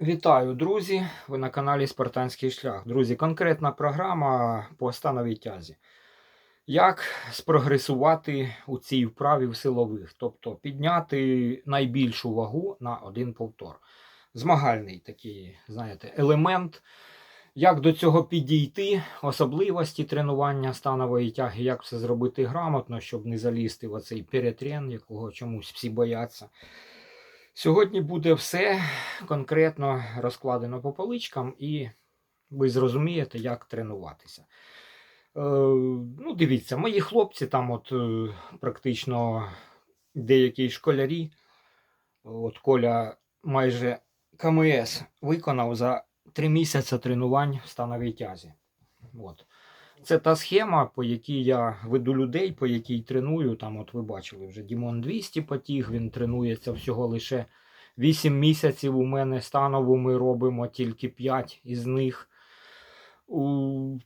Вітаю, друзі! Ви на каналі Спартанський шлях. Друзі, конкретна програма по становій тязі. Як спрогресувати у цій вправі в силових, тобто підняти найбільшу вагу на один повтор. Змагальний такий, знаєте, елемент. Як до цього підійти, особливості тренування станової тяги, як все зробити грамотно, щоб не залізти в оцей перетрен, якого чомусь всі бояться. Сьогодні буде все конкретно розкладено по поличкам, і ви зрозумієте, як тренуватися. Е, ну, дивіться, мої хлопці там, от е, практично деякі школярі, от Коля майже КМС виконав за 3 місяці тренувань в становій тязі. От. Це та схема, по якій я веду людей, по якій треную. Там, от ви бачили, вже Дімон 200 потіг, він тренується всього лише 8 місяців. У мене станову ми робимо тільки 5 із них. У...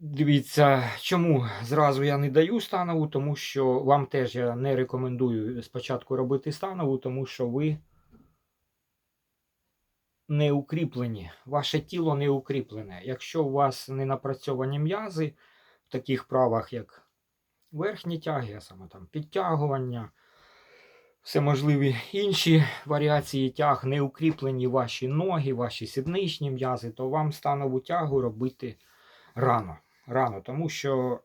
Дивіться, чому зразу я не даю станову, тому що вам теж я не рекомендую спочатку робити станову, тому що ви не укріплені, ваше тіло не укріплене. Якщо у вас не напрацьовані м'язи в таких правах, як верхні тяги, а саме там підтягування, всеможливі інші варіації тяг, не укріплені ваші ноги, ваші сідничні м'язи, то вам станову тягу робити рано. Рано, тому що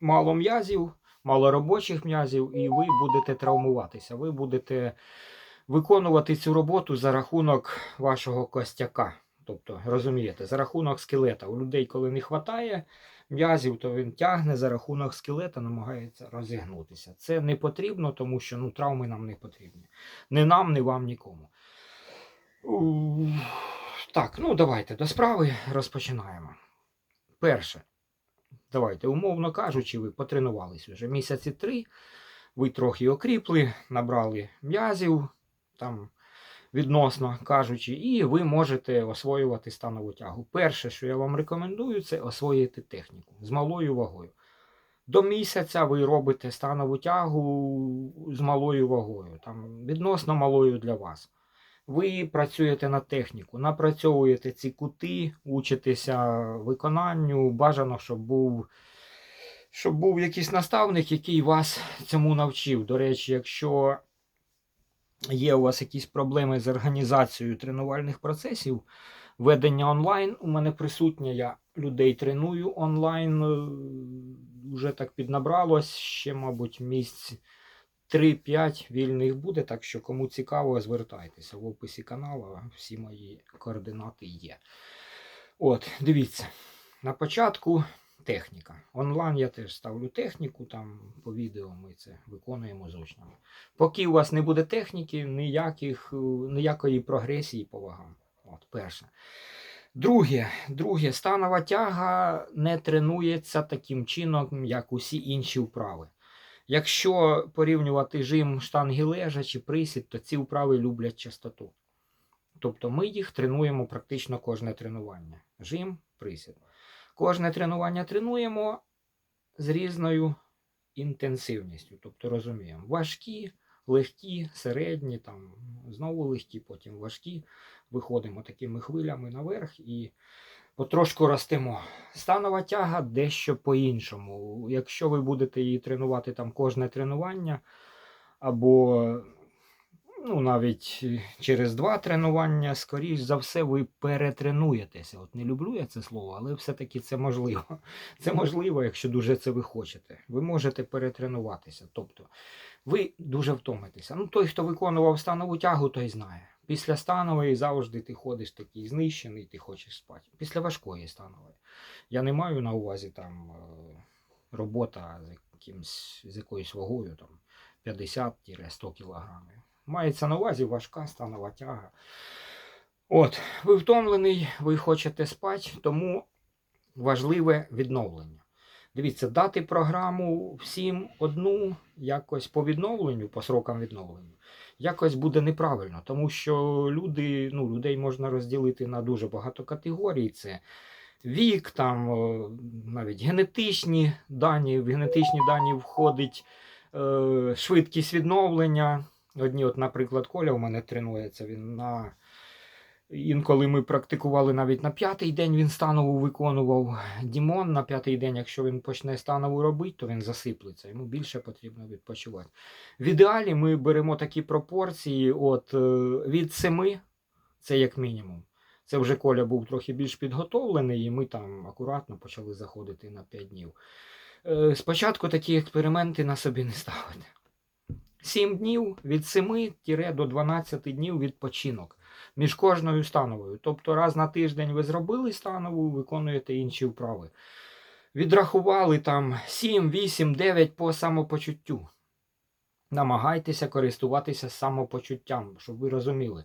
мало м'язів, мало робочих м'язів, і ви будете травмуватися. Ви будете виконувати цю роботу за рахунок вашого костяка. Тобто, розумієте, за рахунок скелета. У людей, коли не вистачає м'язів, то він тягне за рахунок скелета, намагається розігнутися. Це не потрібно, тому що ну, травми нам не потрібні. Не нам, не вам, нікому. Так, ну давайте до справи розпочинаємо. Перше, давайте, умовно кажучи, ви потренувалися вже місяці три, ви трохи окріпли, набрали м'язів, там відносно кажучи, і ви можете освоювати станову тягу. Перше, що я вам рекомендую, це освоїти техніку з малою вагою. До місяця ви робите станову тягу з малою вагою, там, відносно малою для вас. Ви працюєте на техніку, напрацьовуєте ці кути, учитеся виконанню. Бажано, щоб був щоб був якийсь наставник, який вас цьому навчив. До речі, якщо є у вас якісь проблеми з організацією тренувальних процесів, ведення онлайн у мене присутнє. Я людей треную онлайн. е, Вже так піднабралось. Ще, мабуть, місць 3-5 вільних буде. Так що, кому цікаво, звертайтеся в описі каналу. Всі мої координати є. От, дивіться. На початку техніка. Онлайн я теж ставлю техніку, там по відео ми це виконуємо з учнями. Поки у вас не буде техніки, ніяких, е, ніякої прогресії по вагам. От, перше. Друге, друге, станова тяга не тренується таким чином, як усі інші вправи. Якщо порівнювати жим штанги лежа чи присід, то ці вправи люблять частоту. Тобто ми їх тренуємо практично кожне тренування. Жим, присід. Кожне тренування тренуємо з різною інтенсивністю. Тобто розуміємо, важкі, легкі, середні, там, знову легкі, потім важкі. Виходимо такими хвилями наверх і потрошку ростемо. Станова тяга дещо по-іншому. Якщо ви будете її тренувати там кожне тренування, або ну, навіть через два тренування, скоріш за все, ви перетренуєтеся. От не люблю я це слово, але все-таки це можливо. Це можливо, якщо дуже це ви хочете. Ви можете перетренуватися. Тобто ви дуже втомитеся. Ну, той, хто виконував станову тягу, той знає. Після станової завжди ти ходиш такий знищений, ти хочеш спати. Після важкої станової. Я не маю на увазі там е, робота з якимсь, з якоюсь вагою там 50-100 кілограмів. Мається на увазі важка станова тяга. От, ви втомлений, ви хочете спати, тому важливе відновлення. Дивіться, дати програму всім одну, якось по відновленню, по срокам відновлення, якось буде неправильно, тому що люди, ну, людей можна розділити на дуже багато категорій. Це вік, там е, навіть генетичні дані, в генетичні дані входить е, швидкість відновлення. Одні, от, наприклад, Коля у мене тренується, він на Інколи ми практикували навіть на п'ятий день він станову виконував. Дімон на п'ятий день, якщо він почне станову робити, то він засиплеться. Йому більше потрібно відпочивати. В ідеалі ми беремо такі пропорції от, е, від 7, це як мінімум. Це вже Коля був трохи більш підготовлений, і ми там акуратно почали заходити на 5 днів. Е, Спочатку такі експерименти на собі не ставити. 7 днів від 7 до 12 днів відпочинок між кожною становою. Тобто раз на тиждень ви зробили станову, виконуєте інші вправи. Відрахували там 7, 8, 9 по самопочуттю. Намагайтеся користуватися самопочуттям, щоб ви розуміли.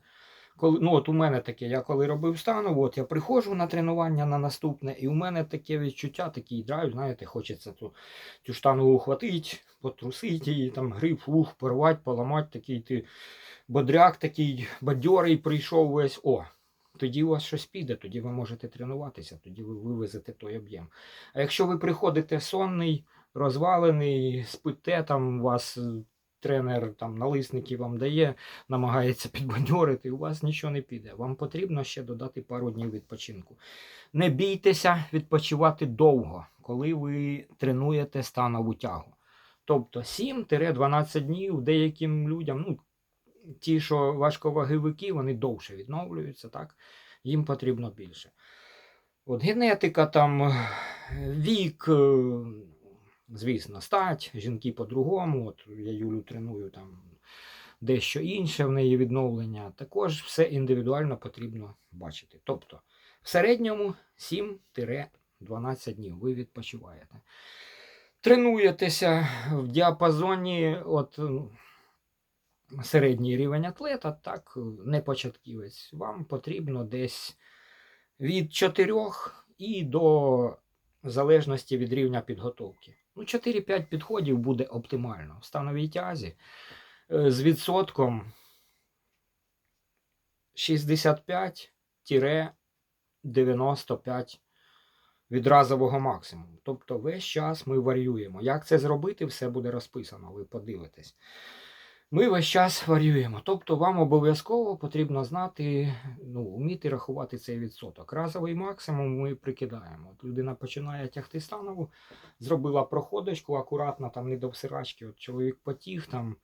Коли, ну от у мене таке, я коли робив станову, от я приходжу на тренування на наступне, і у мене таке відчуття, такий драйв, знаєте, хочеться ту, цю штангу ухватити, потрусити її, там гриб, ух, порвати, поламати, такий ти бодряк такий бадьорий прийшов весь. О, тоді у вас щось піде, тоді ви можете тренуватися, тоді ви вивезете той об'єм. А якщо ви приходите сонний, розвалений, спите, там у вас тренер там налисники вам дає, намагається підбадьорити, у вас нічого не піде. Вам потрібно ще додати пару днів відпочинку. Не бійтеся відпочивати довго, коли ви тренуєте станову тягу. Тобто 7-12 днів деяким людям, ну, ті, що важковаговики, вони довше відновлюються, так? їм потрібно більше. От генетика, там, вік, звісно, стать, жінки по-другому. От я Юлю треную там дещо інше в неї відновлення. Також все індивідуально потрібно бачити. Тобто, в середньому 7-12 днів ви відпочиваєте. Тренуєтеся в діапазоні, от ну, середній рівень атлета, так, не початківець. Вам потрібно десь від 4 і до залежності від рівня підготовки. Ну, 4-5 підходів буде оптимально. В становій тязі е, з відсотком 65-95 від разового максимуму. Тобто весь час ми варіюємо. Як це зробити, все буде розписано, ви подивитесь. Ми весь час варіюємо. Тобто вам обов'язково потрібно знати, ну, вміти рахувати цей відсоток. Разовий максимум ми прикидаємо. От людина починає тягти станову, зробила проходочку, акуратно, там не до всирачки. От чоловік потіг, там,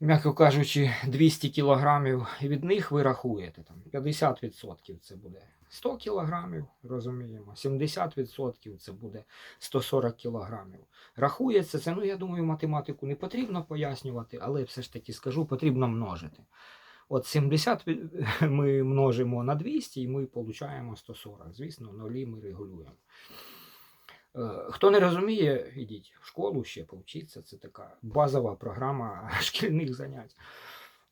м'яко кажучи, 200 кілограмів, від них ви рахуєте. Там, 50% це буде 100 кілограмів, розуміємо, 70% це буде 140 кілограмів. Рахується це, ну я думаю, математику не потрібно пояснювати, але все ж таки скажу, потрібно множити. От 70 ми множимо на 200 і ми отримуємо 140. Звісно, нулі ми регулюємо. Е, Хто не розуміє, ідіть в школу ще повчіться. Це така базова програма шкільних занять.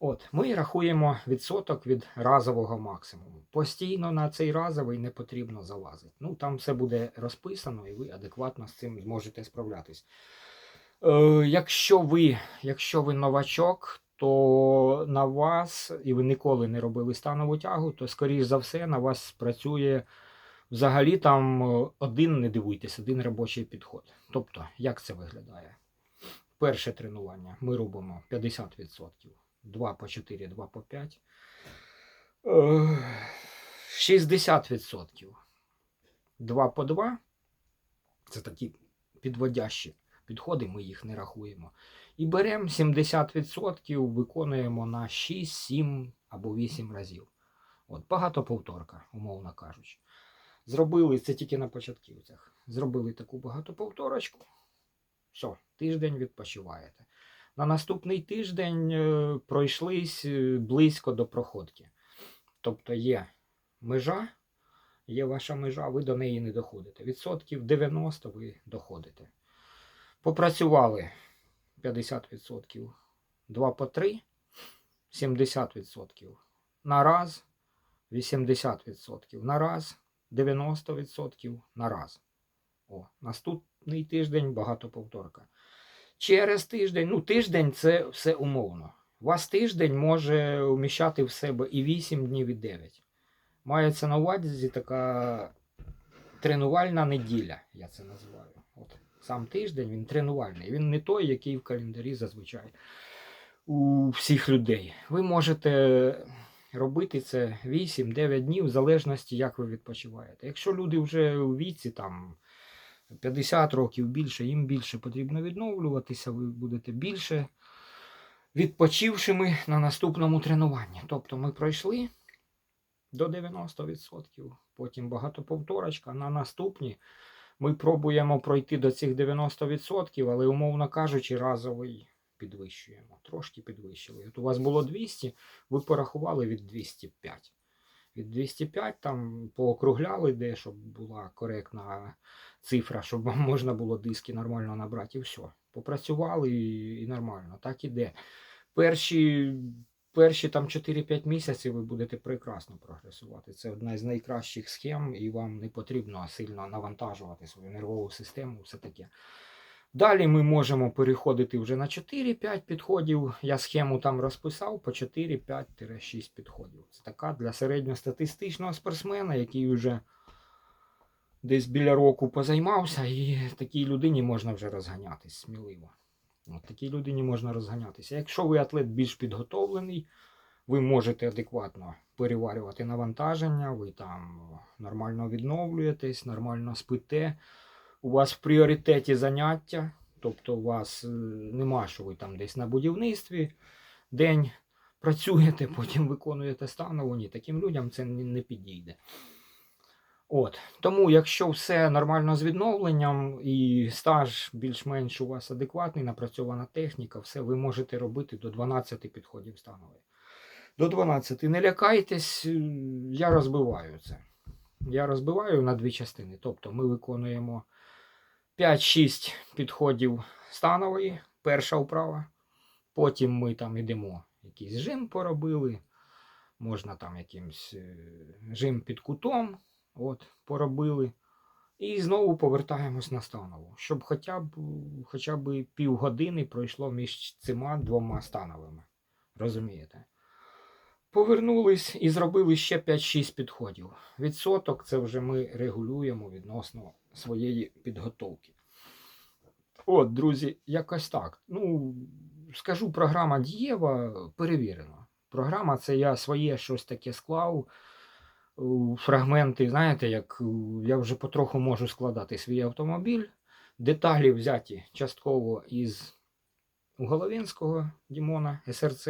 От, ми рахуємо відсоток від разового максимуму. Постійно на цей разовий не потрібно залазити. Ну, там все буде розписано, і ви адекватно з цим зможете справлятись. Е, якщо, ви, якщо ви новачок, то на вас, і ви ніколи не робили станову тягу, то, скоріш за все, на вас спрацює взагалі там е, один, не дивуйтесь, один робочий підход. Тобто, як це виглядає? Перше тренування ми робимо 50%. 2 по 4, 2 по 5. Е, 60%. 2 по 2. Це такі підводящі підходи, ми їх не рахуємо. І беремо 70%, виконуємо на 6, 7 або 8 разів. От, багато повторка, умовно кажучи. Зробили це тільки на початківцях. Зробили таку багатоповторочку. Все, тиждень відпочиваєте. На наступний тиждень е, пройшлись е, близько до проходки. Тобто є межа, є ваша межа, ви до неї не доходите. Відсотків 90 ви доходите. Попрацювали 50%, 2 по 3, 70% на раз, 80% на раз, 90% на раз. О, наступний тиждень багато повторка. Через тиждень, ну тиждень це все умовно. У вас тиждень може вміщати в себе і 8 днів, і 9. Мається на увазі така тренувальна неділя, я це називаю. От сам тиждень він тренувальний. Він не той, який в календарі зазвичай у всіх людей. Ви можете робити це 8-9 днів, в залежності, як ви відпочиваєте. Якщо люди вже у віці там 50 років більше, їм більше потрібно відновлюватися, ви будете більше відпочившими на наступному тренуванні. Тобто ми пройшли до 90%, потім багатоповторочка. На наступні ми пробуємо пройти до цих 90%, але, умовно кажучи, разовий підвищуємо. Трошки підвищили. От у вас було 200, ви порахували від 205. Від 205 там поокругляли, де, щоб була коректна цифра, щоб вам можна було диски нормально набрати, і все. Попрацювали і, нормально. Так іде. Перші, перші там 4-5 місяців ви будете прекрасно прогресувати. Це одна з найкращих схем, і вам не потрібно сильно навантажувати свою нервову систему, все таке. Далі ми можемо переходити вже на 4-5 підходів. Я схему там розписав по 4-5-6 підходів. Це така для середньостатистичного спортсмена, який вже десь біля року позаймався, і такій людині можна вже розганятись сміливо. От такій людині можна розганятися. Якщо ви атлет більш підготовлений, ви можете адекватно переварювати навантаження, ви там нормально відновлюєтесь, нормально спите. У вас в пріоритеті заняття, тобто у вас е, нема, що ви там десь на будівництві день працюєте, потім виконуєте станову. Ні, таким людям це не підійде. От. Тому, якщо все нормально з відновленням і стаж більш-менш у вас адекватний, напрацьована техніка, все ви можете робити до 12 підходів станової. До 12. Не лякайтесь, е, я розбиваю це. Я розбиваю на дві частини. Тобто ми виконуємо 5-6 підходів станової, перша вправа. Потім ми там йдемо, якийсь жим поробили. Можна там якимсь е, жим під кутом. От, поробили. І знову повертаємось на станову, щоб хоча б, хоча б півгодини пройшло між цими двома становими. Розумієте? Повернулись і зробили ще 5-6 підходів. Відсоток це вже ми регулюємо відносно своєї підготовки. От, друзі, якось так. Ну, скажу, програма дієва перевірена. Програма це я своє щось таке склав. Фрагменти, знаєте, як я вже потроху можу складати свій автомобіль. Деталі взяті частково із Головінського Дімона СРЦ,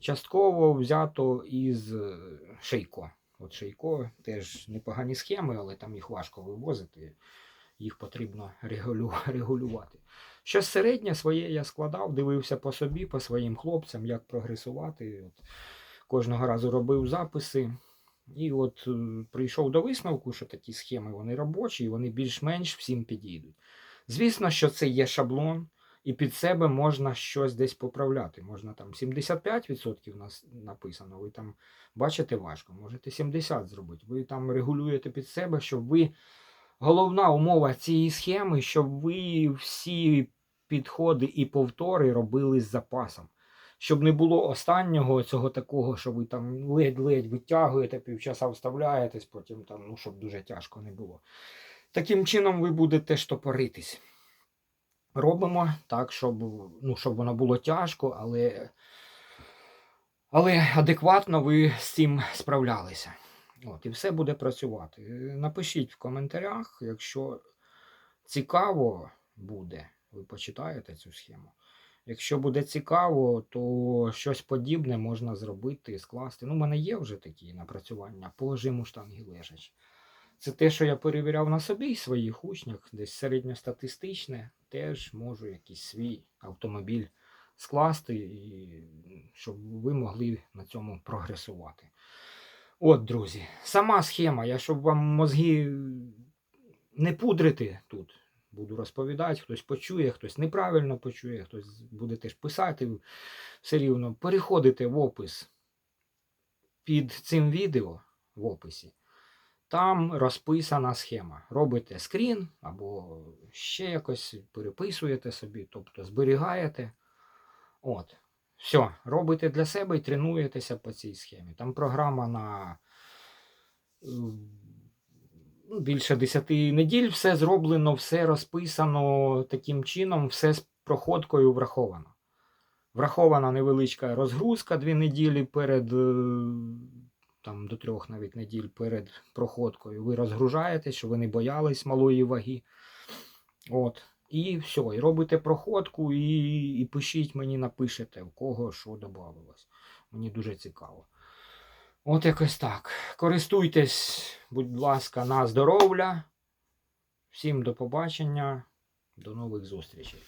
частково взято із е, Шейко. От Шейко теж непогані схеми, але там їх важко вивозити, їх потрібно регулю- регулювати. Щось середнє своє я складав, дивився по собі, по своїм хлопцям, як прогресувати. От, кожного разу робив записи. І от е, прийшов до висновку, що такі схеми вони робочі, і вони більш-менш всім підійдуть. Звісно, що це є шаблон, і під себе можна щось десь поправляти. Можна там 75% нас написано, ви там бачите важко, можете 70 зробити. Ви там регулюєте під себе, щоб ви. Головна умова цієї схеми, щоб ви всі підходи і повтори робили з запасом. Щоб не було останнього цього такого, що ви там ледь-ледь витягуєте, півчаса вставляєтесь, потім там, ну, щоб дуже тяжко не було. Таким чином ви будете штопоритись. Робимо так, щоб, ну, щоб воно було тяжко, але, але адекватно ви з цим справлялися. От, і все буде працювати. Напишіть в коментарях, якщо цікаво буде, ви почитаєте цю схему. Якщо буде цікаво, то щось подібне можна зробити, скласти. Ну, у мене є вже такі напрацювання по жиму штанги лежачі. Це те, що я перевіряв на собі і своїх учнях, десь середньостатистичне, теж можу якийсь свій автомобіль скласти, і щоб ви могли на цьому прогресувати. От, друзі, сама схема, я щоб вам мозги не пудрити тут. Буду розповідати, хтось почує, хтось неправильно почує, хтось буде теж писати все рівно. Переходите в опис під цим відео в описі. Там розписана схема. Робите скрін або ще якось переписуєте собі, тобто зберігаєте. От. Все, робите для себе і тренуєтеся по цій схемі. Там програма на е, ну, більше 10 неділь, все зроблено, все розписано таким чином, все з проходкою враховано. Врахована невеличка розгрузка дві неділі перед, е, там до трьох навіть неділь перед проходкою. Ви розгружаєтесь, щоб ви не боялись малої ваги. От. І все, і робите проходку, і, і пишіть мені, напишете, в кого що додавалось. Мені дуже цікаво. От якось так. Користуйтесь, будь ласка, на здоров'я. Всім до побачення, до нових зустрічей.